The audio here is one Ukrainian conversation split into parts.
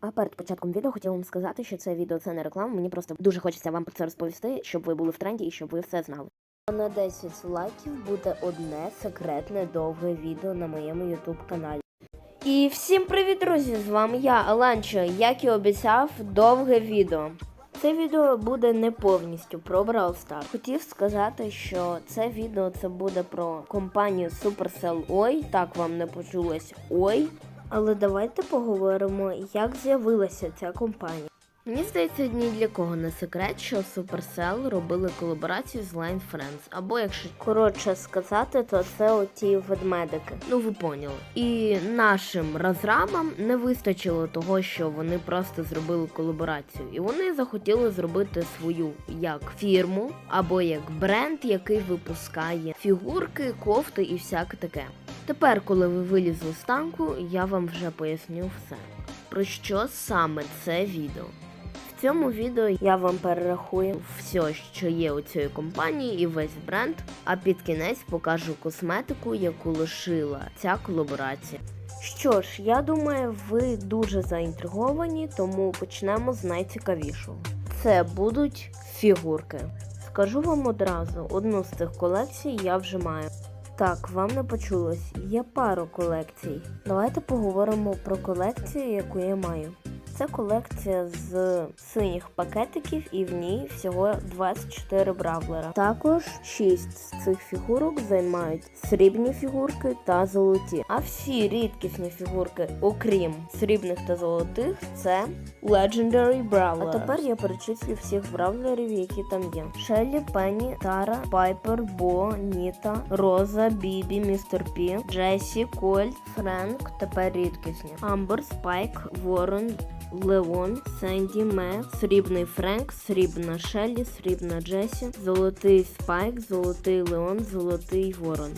А перед початком відео хотіла вам сказати, що це відео це не реклама. Мені просто дуже хочеться вам про це розповісти, щоб ви були в тренді і щоб ви все знали. На 10 лайків буде одне секретне довге відео на моєму ютуб каналі. І всім привіт, друзі! З вами я, Аланчо. Як і обіцяв, довге відео. Це відео буде не повністю про Brawl Stars. Хотів сказати, що це відео це буде про компанію Supercell Ой. Так вам не почулось Ой. Але давайте поговоримо, як з'явилася ця компанія. Мені здається, ні для кого не секрет, що Supercell робили колаборацію з Line Friends. Або якщо коротше сказати, то це оті ведмедики. Ну ви поняли. І нашим розрабам не вистачило того, що вони просто зробили колаборацію. І вони захотіли зробити свою як фірму, або як бренд, який випускає фігурки, кофти і всяке таке. Тепер, коли ви вилізли з танку, я вам вже поясню все. Про що саме це відео? В цьому відео я вам перерахую все, що є у цій компанії, і весь бренд. А під кінець покажу косметику, яку лишила ця колаборація. Що ж, я думаю, ви дуже заінтриговані, тому почнемо з найцікавішого. Це будуть фігурки. Скажу вам одразу, одну з цих колекцій я вже маю. Так, вам не почулось. Є пару колекцій. Давайте поговоримо про колекцію, яку я маю. Це колекція з синіх пакетиків, і в ній всього 24 бравлера. Також 6 з цих фігурок займають срібні фігурки та золоті. А всі рідкісні фігурки, окрім срібних та золотих, це Legendary Brawler. А тепер я перечислю всіх бравлерів, які там є: Шеллі, Пенні, Тара, Пайпер, Бо, Ніта, Роза, Бібі, Містер Пі, Джесі, Кольт, Френк, тепер рідкісні. Амбер, Спайк, Ворон, Леон, Сенді, Ме, Срібний Френк, Срібна Шеллі, Срібна Джесі, Золотий Спайк, Золотий Леон, Золотий Ворон.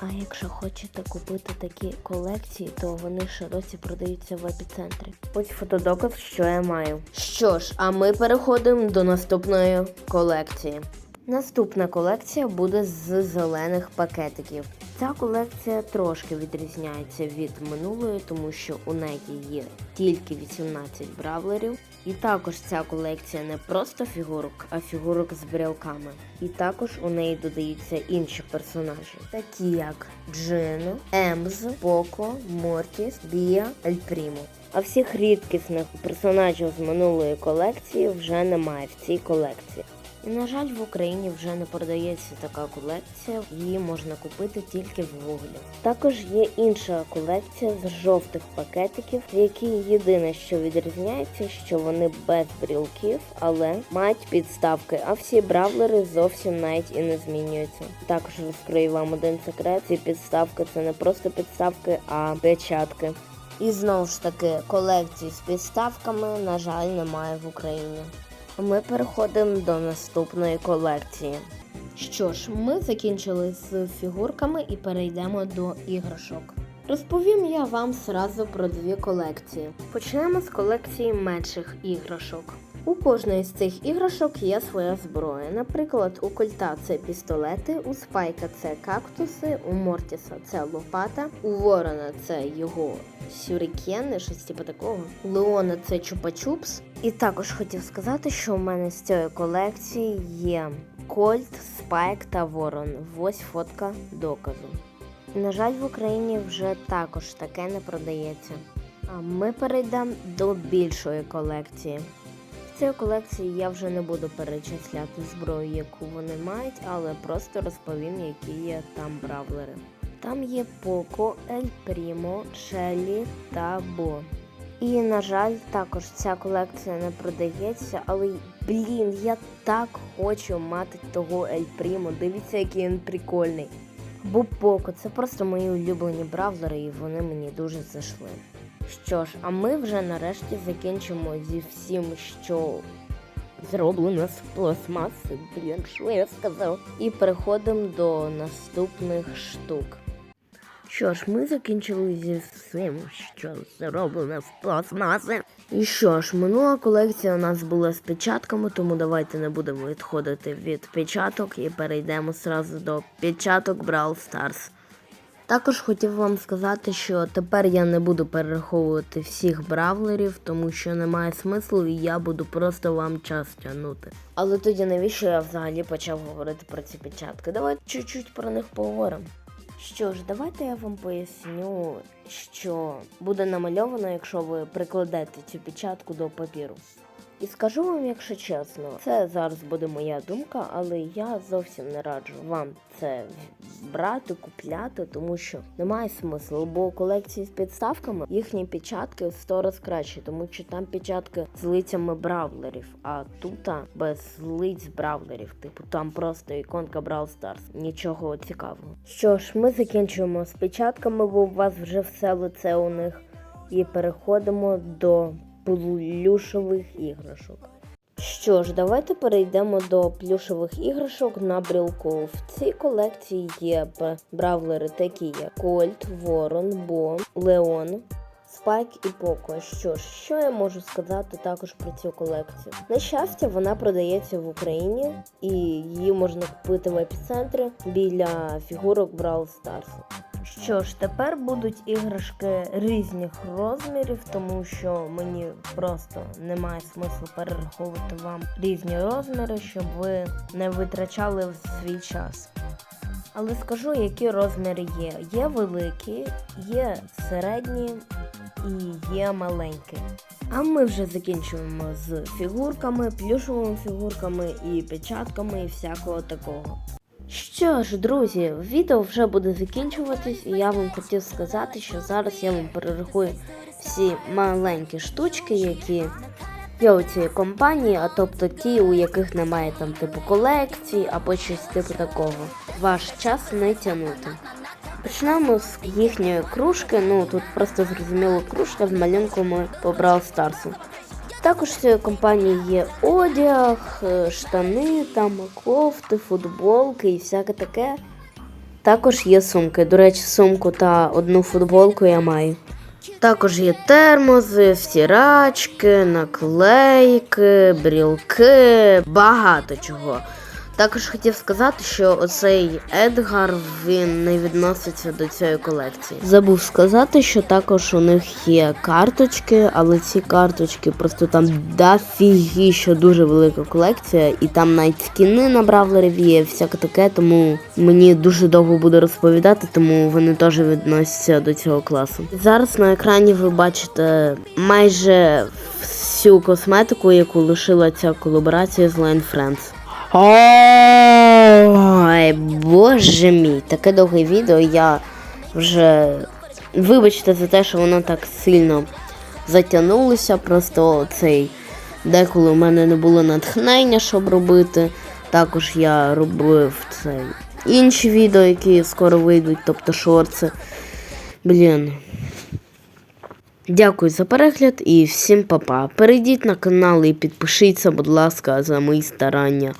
А якщо хочете купити такі колекції, то вони ще досі продаються в епіцентрі. Ось фотодоказ, що я маю. Що ж, а ми переходимо до наступної колекції. Наступна колекція буде з зелених пакетиків. Ця колекція трошки відрізняється від минулої, тому що у неї є тільки 18 бравлерів. І також ця колекція не просто фігурок, а фігурок з брелками. І також у неї додаються інші персонажі, такі як Джино, Емз, Поко, Мортіс, Бія, Ельпрімо. А всіх рідкісних персонажів з минулої колекції вже немає в цій колекції. І, на жаль, в Україні вже не продається така колекція, її можна купити тільки в Гуглі. Також є інша колекція з жовтих пакетиків, які єдине, що відрізняється, що вони без брілків, але мають підставки, а всі бравлери зовсім навіть і не змінюються. Також розкрию вам один секрет: ці підставки це не просто підставки, а печатки. І знову ж таки, колекції з підставками, на жаль, немає в Україні. Ми переходимо до наступної колекції. Що ж, ми закінчили з фігурками і перейдемо до іграшок. Розповім я вам сразу про дві колекції. Почнемо з колекції менших іграшок. У кожної з цих іграшок є своя зброя. Наприклад, у кольта це пістолети, у спайка це кактуси, у Мортіса це лопата, у Ворона це його сюрікени, щось типу такого. У Леона це чупа-чупс. І також хотів сказати, що у мене з цієї колекції є Кольт, Спайк та Ворон. Ось фотка доказу. На жаль, в Україні вже також таке не продається. А ми перейдемо до більшої колекції. Цій колекції я вже не буду перечисляти зброю, яку вони мають, але просто розповім, які є там бравлери. Там є Поко, Ель Прімо, Шеллі та Бо. І, на жаль, також ця колекція не продається, але блін, я так хочу мати того Ель Прімо. Дивіться, який він прикольний. Бо Поко це просто мої улюблені бравлери, і вони мені дуже зайшли. Що ж, а ми вже нарешті закінчимо зі всім, що зроблено з пластмаси, блін, що я сказав. І переходимо до наступних штук. Що ж, ми закінчили зі всім, що зроблено з пластмаси. І що ж, минула колекція у нас була з печатками, тому давайте не будемо відходити від печаток і перейдемо сразу до печаток Brawl Stars. Також хотів вам сказати, що тепер я не буду перераховувати всіх бравлерів, тому що немає смислу, і я буду просто вам час тягнути. Але тоді навіщо я взагалі почав говорити про ці печатки? Давайте чуть-чуть про них поговоримо. Що ж, давайте я вам поясню, що буде намальовано, якщо ви прикладете цю печатку до папіру. І скажу вам, якщо чесно, це зараз буде моя думка, але я зовсім не раджу вам це брати, купляти, тому що немає смислу, бо колекції з підставками їхні печатки в 100 раз краще, тому що там печатки з лицями бравлерів, а тут без лиць бравлерів. Типу там просто іконка Brawl Stars. Нічого цікавого. Що ж, ми закінчуємо з печатками, бо у вас вже все лице у них. І переходимо до плюшових іграшок. Що ж, давайте перейдемо до плюшових іграшок на брілку. В цій колекції є бравлери такі як Кольт, Ворон, Бо, Леон. Спайк і Поко. Що ж, що я можу сказати також про цю колекцію? На щастя, вона продається в Україні і її можна купити в епіцентрі біля фігурок Brawl Stars. Що ж, тепер будуть іграшки різних розмірів, тому що мені просто немає смислу перераховувати вам різні розміри, щоб ви не витрачали свій час. Але скажу, які розміри є. Є великі, є середні і є маленькі. А ми вже закінчуємо з фігурками, плюшовими фігурками і печатками і всякого такого. Що ж, друзі, відео вже буде закінчуватись, і я вам хотів сказати, що зараз я вам перерахую всі маленькі штучки, які є у цієї компанії, а тобто ті, у яких немає там типу колекції або щось типу такого. Ваш час не тягнути. Почнемо з їхньої кружки. Ну тут просто зрозуміло кружка з малюнками по Brawl Старсу. Також в цієї компанії є одяг, е, штани, там кофти, футболки і всяке таке. Також є сумки. До речі, сумку та одну футболку я маю. Також є термози, втірачки, наклейки, брілки, багато чого. Також хотів сказати, що оцей Едгар він не відноситься до цієї колекції. Забув сказати, що також у них є карточки, але ці карточки просто там дофігі, що дуже велика колекція, і там навіть скіни на бравлерів всяке таке, тому мені дуже довго буде розповідати, тому вони теж відносяться до цього класу. Зараз на екрані ви бачите майже всю косметику, яку лишила ця колаборація з Line Friends. Ой, боже мій, таке довге відео. Я вже вибачте за те, що воно так сильно затягнулося. Просто цей деколи у мене не було натхнення, щоб робити. Також я робив цей інші відео, які скоро вийдуть, тобто шорти. Блін. Дякую за перегляд і всім па-па. Перейдіть на канал і підпишіться, будь ласка, за мої старання.